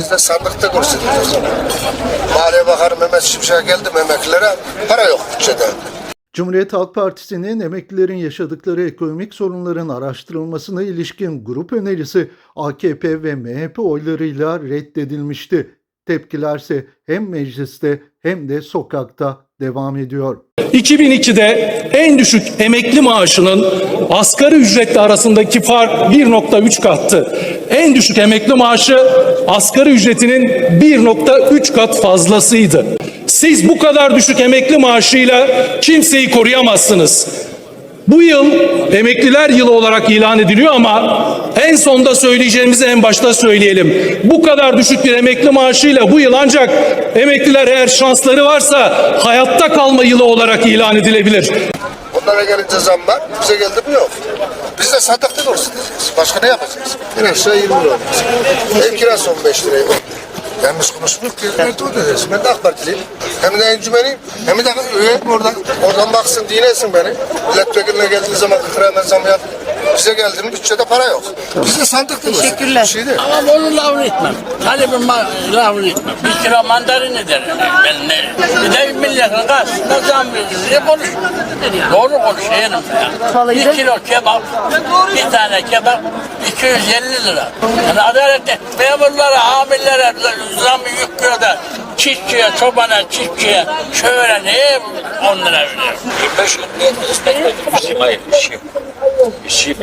Biz de sandıkta göstereceğiz. Maliye Bakanı Mehmet Şimşek geldi emeklilere para yok bütçede. Cumhuriyet Halk Partisi'nin emeklilerin yaşadıkları ekonomik sorunların araştırılmasına ilişkin grup önerisi AKP ve MHP oylarıyla reddedilmişti. Tepkilerse hem mecliste hem de sokakta devam ediyor. 2002'de en düşük emekli maaşının asgari ücretle arasındaki fark 1.3 kattı. En düşük emekli maaşı asgari ücretinin 1.3 kat fazlasıydı. Siz bu kadar düşük emekli maaşıyla kimseyi koruyamazsınız. Bu yıl emekliler yılı olarak ilan ediliyor ama en sonda söyleyeceğimizi en başta söyleyelim. Bu kadar düşük bir emekli maaşıyla bu yıl ancak emekliler eğer şansları varsa hayatta kalma yılı olarak ilan edilebilir. Onlara gelince zam var, bize geldi mi yok. Biz de sandıkta göstereceğiz. Başka ne yapacağız? En aşağı 20 lira olmaz. Ev kirası 15 liraya. Yanlış konuşmuyor ki. Nerede o dedesi? Ben de AK Partiliyim. Hem de encümeniyim. Hem de üyeyim oradan. Oradan baksın, dinlesin beni. Milletvekiline geldiği zaman 40 lira hemen zam yap. Bize geldi mi bütçede para yok. Biz de sandıkta Teşekkürler. Bir şey değil. Ama onu lafını etmem. Talibin ma- lafını etmem. Bir kilo mandalin eder. Ben ne? Bir de milletin karşısında zam verir diye konuş. Doğru konuş yeğenim ya. Bir kilo kebap, bir tane kebap 250 lira. Yani adalet et. Memurlara, amirlere zam yüklüyor da çiftçiye, çobana, çiftçiye şöyle neye 10 lira veriyor? 25 günde bizim ayıp işi. İşi işi.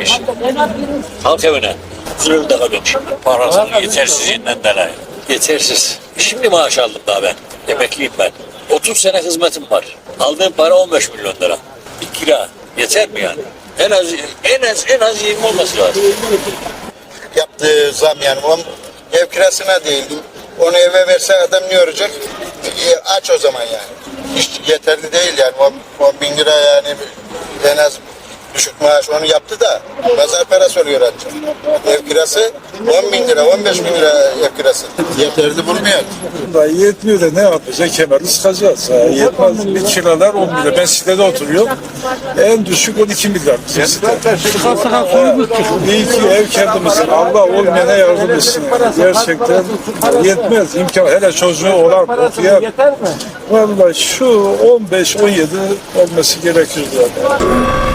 Halk evine. Zırhlı kalıyorum şimdi. Parasının yetersizliğinden dolayı. Yetersiz. Şimdi maaş aldım daha ben. Emekliyim ben. 30 sene hizmetim var. Aldığım para 15 milyon lira. Bir kira. Yeter mi yani? En az en az en az 20 olması lazım. yaptığı zam yani o ev kirasına değil. Onu eve verse adam ne olacak? E, aç o zaman yani. Hiç yeterli değil yani. 10 bin lira yani en az düşük maaş onu yaptı da pazar parası oluyor ancak. Ev kirası 10 bin lira, 15 bin lira ev kirası. Yeterli bulmuyor. Da yetmiyor da ne yapacağız? Kemerli sıkacağız. Ha, yetmez. Bir kiralar 10 milyar. Ben sitede oturuyorum. En düşük 12 milyar bizim site. İyi ki ev kendimizin. Allah olmayana yardım etsin. Gerçekten yetmez. İmkan hele çocuğu olan okuyan. Vallahi şu 15-17 olması gerekiyor zaten.